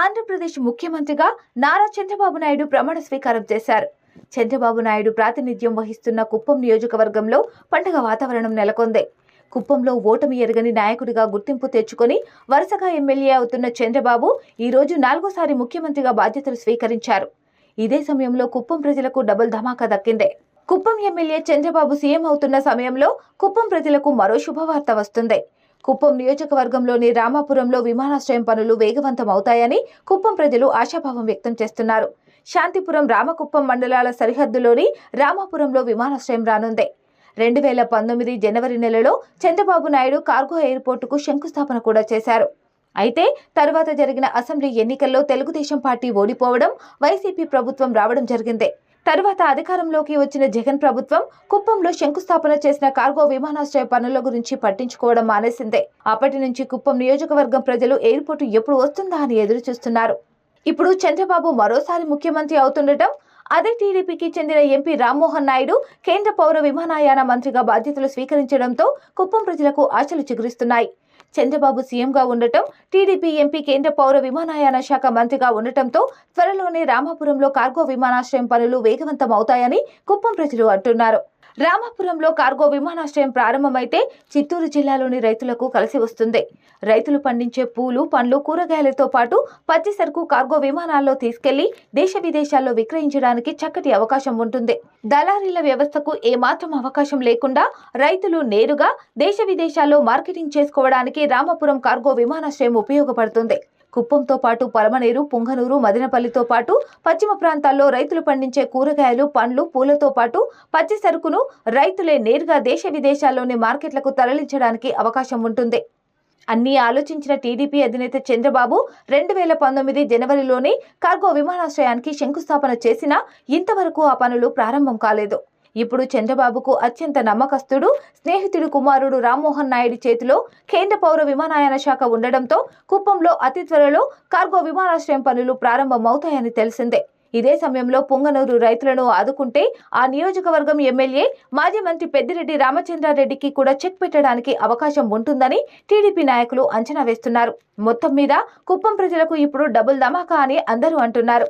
ఆంధ్రప్రదేశ్ ముఖ్యమంత్రిగా నారా చంద్రబాబు నాయుడు ప్రమాణ స్వీకారం చేశారు. చంద్రబాబు నాయుడు ప్రాతినిధ్యం వహిస్తున్న కుప్పం నియోజకవర్గంలో పండగ వాతావరణం నెలకొంది. కుప్పంలో ఓటమి ఎరగని నాయకుడిగా గుర్తింపు తెచ్చుకొని వరుసగా ఎమ్మెల్యే అవుతున్న చంద్రబాబు ఈ రోజు నాలుగోసారి ముఖ్యమంత్రిగా బాధ్యతలు స్వీకరించారు. ఇదే సమయంలో కుప్పం ప్రజలకు డబుల్ ధమాకా దక్కింది. కుప్పం ఎమ్మెల్యే చంద్రబాబు సీఎం అవుతున్న సమయంలో కుప్పం ప్రజలకు మరో శుభవార్త వస్తుంది. కుప్పం నియోజకవర్గంలోని రామాపురంలో విమానాశ్రయం పనులు వేగవంతం అవుతాయని కుప్పం ప్రజలు ఆశాభావం వ్యక్తం చేస్తున్నారు. శాంతిపురం రామకుప్పం మండలాల సరిహద్దులోని రామాపురంలో విమానాశ్రయం రానుంది. రెండు వేల పంతొమ్మిది జనవరి నెలలో చంద్రబాబు నాయుడు కార్గో ఎయిర్పోర్టుకు శంకుస్థాపన కూడా చేశారు. అయితే తర్వాత జరిగిన అసెంబ్లీ ఎన్నికల్లో తెలుగుదేశం పార్టీ ఓడిపోవడం వైసీపీ ప్రభుత్వం రావడం జరిగింది. తరువాత అధికారంలోకి వచ్చిన జగన్ ప్రభుత్వం కుప్పంలో శంకుస్థాపన చేసిన కార్గో విమానాశ్రయ పనుల గురించి పట్టించుకోవడం మానేసిందే. అప్పటి నుంచి కుప్పం నియోజకవర్గం ప్రజలు ఎయిర్పోర్టు ఎప్పుడు వస్తుందా అని ఎదురు చూస్తున్నారు ఇప్పుడు చంద్రబాబు మరోసారి ముఖ్యమంత్రి అవుతుండటం అదే టీడీపీకి చెందిన ఎంపీ రామ్మోహన్ నాయుడు కేంద్ర పౌర విమానయాన మంత్రిగా బాధ్యతలు స్వీకరించడంతో కుప్పం ప్రజలకు ఆశలు చిగురిస్తున్నాయి. చంద్రబాబు సీఎంగా ఉండటం టీడీపీ ఎంపీ కేంద్ర పౌర విమానయాన శాఖ మంత్రిగా ఉండటంతో త్వరలోనే రామాపురంలో కార్గో విమానాశ్రయం పనులు వేగవంతం అవుతాయని కుప్పం ప్రజలు అంటున్నారు. రామాపురంలో కార్గో విమానాశ్రయం ప్రారంభమైతే చిత్తూరు జిల్లాలోని రైతులకు కలిసి వస్తుంది. రైతులు పండించే పూలు పండ్లు కూరగాయలతో పాటు పచ్చి సరుకు కార్గో విమానాల్లో తీసుకెళ్ళి దేశ విదేశాల్లో విక్రయించడానికి చక్కటి అవకాశం ఉంటుంది. దళారీల వ్యవస్థకు ఏమాత్రం అవకాశం లేకుండా రైతులు నేరుగా దేశ విదేశాల్లో మార్కెటింగ్ చేసుకోవడానికి రామాపురం కార్గో విమానాశ్రయం ఉపయోగపడుతుంది. కుప్పంతో పాటు పలమనేరు పుంగనూరు మదినపల్లితో పాటు పశ్చిమ ప్రాంతాల్లో రైతులు పండించే కూరగాయలు పండ్లు పూలతో పాటు పచ్చి సరుకును రైతులే నేరుగా దేశ విదేశాల్లోని మార్కెట్లకు తరలించడానికి అవకాశం ఉంటుంది. అన్నీ ఆలోచించిన టీడీపీ అధినేత చంద్రబాబు రెండు వేల పంతొమ్మిది జనవరిలోనే కార్గో విమానాశ్రయానికి శంకుస్థాపన చేసినా ఇంతవరకు ఆ పనులు ప్రారంభం కాలేదు. ఇప్పుడు చంద్రబాబుకు అత్యంత నమ్మకస్తుడు స్నేహితుడు కుమారుడు రామ్మోహన్ నాయుడు చేతిలో కేంద్ర పౌర విమానయాన శాఖ ఉండడంతో కుప్పంలో అతి త్వరలో కార్గో విమానాశ్రయం పనులు ప్రారంభమవుతాయని తెలిసిందే. ఇదే సమయంలో పొంగనూరు రైతులను ఆదుకుంటే ఆ నియోజకవర్గం ఎమ్మెల్యే మాజీ మంత్రి పెద్దిరెడ్డి రామచంద్రారెడ్డికి కూడా చెక్ పెట్టడానికి అవకాశం ఉంటుందని టీడీపీ నాయకులు అంచనా వేస్తున్నారు. మొత్తం మీద కుప్పం ప్రజలకు ఇప్పుడు డబుల్ ధమాకా అని అందరూ అంటున్నారు.